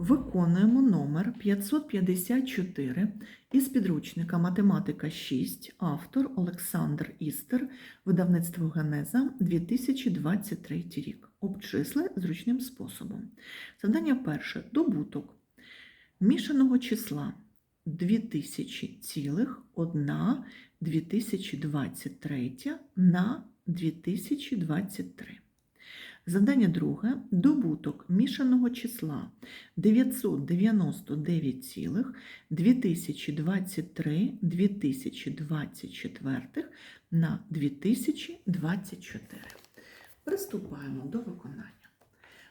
Виконуємо номер 554 із підручника Математика 6, автор Олександр Істер, видавництво Генеза 2023 рік. Обчисли зручним способом. Завдання перше. Добуток мішаного числа 2000,1 2023 на 2023. Завдання друге. Добуток мішаного числа 999,2023 2024 на 2024. Приступаємо до виконання.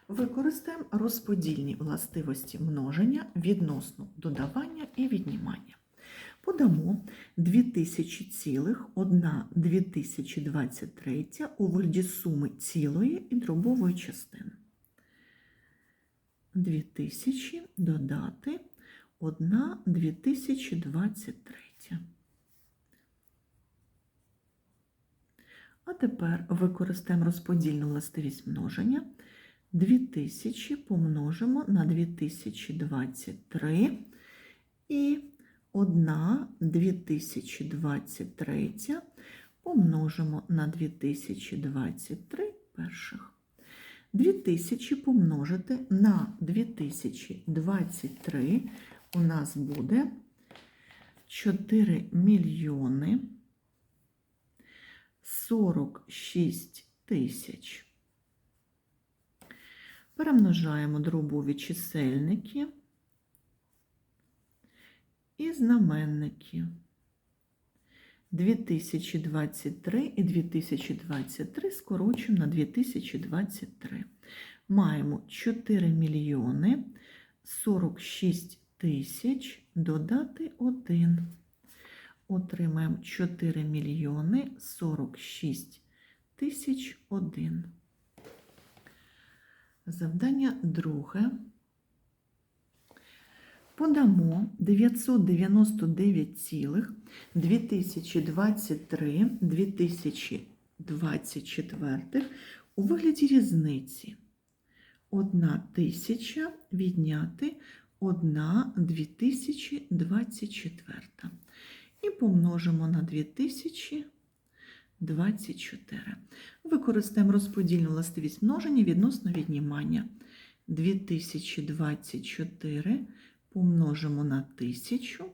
Використаємо розподільні властивості множення відносно додавання і віднімання. Подамо 2000,1 2023 у вигляді суми цілої і дробової частини. 2000 додати 1 2023. А тепер використаємо розподільну властивість множення. 2000 помножимо на 2023 і 1 2023 помножимо на 2023 перших. 2000 помножити на 2023 у нас буде 4 мільйони 46 тисяч. Перемножаємо дробові чисельники знаменники. 2023 і 2023 скорочуємо на 2023. Маємо 4 мільйони 46 тисяч додати 1. Отримаємо 4 мільйони 46 тисяч 1. Завдання друге. Подамо 999,2023 2024 у вигляді різниці. 1 тисяча відняти 1 2024. І помножимо на 2024. Використаємо розподільну властивість множення відносно віднімання. 2024 помножимо на 1000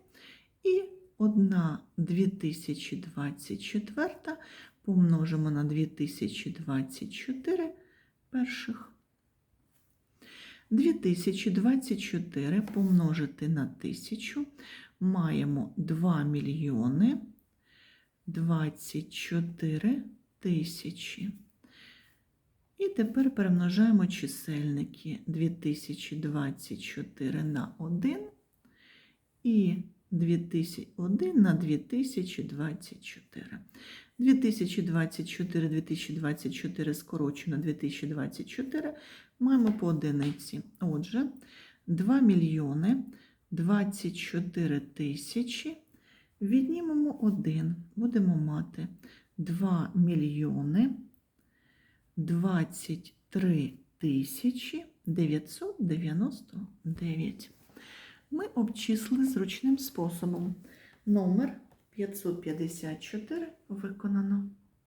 і 1 2024 помножимо на 2024 перших. 2024 помножити на 1000 маємо 2 мільйони 24 тисячі. Тепер перемножаємо чисельники 2024 на 1 і 2001 на 2024. 2024, 2024 скорочено 2024 маємо по одиниці. Отже, 2 мільйони 24 тисячі. Віднімемо 1. Будемо мати 2 мільйони 23 тисячі 999. Ми обчислили зручним способом. Номер 554 виконано.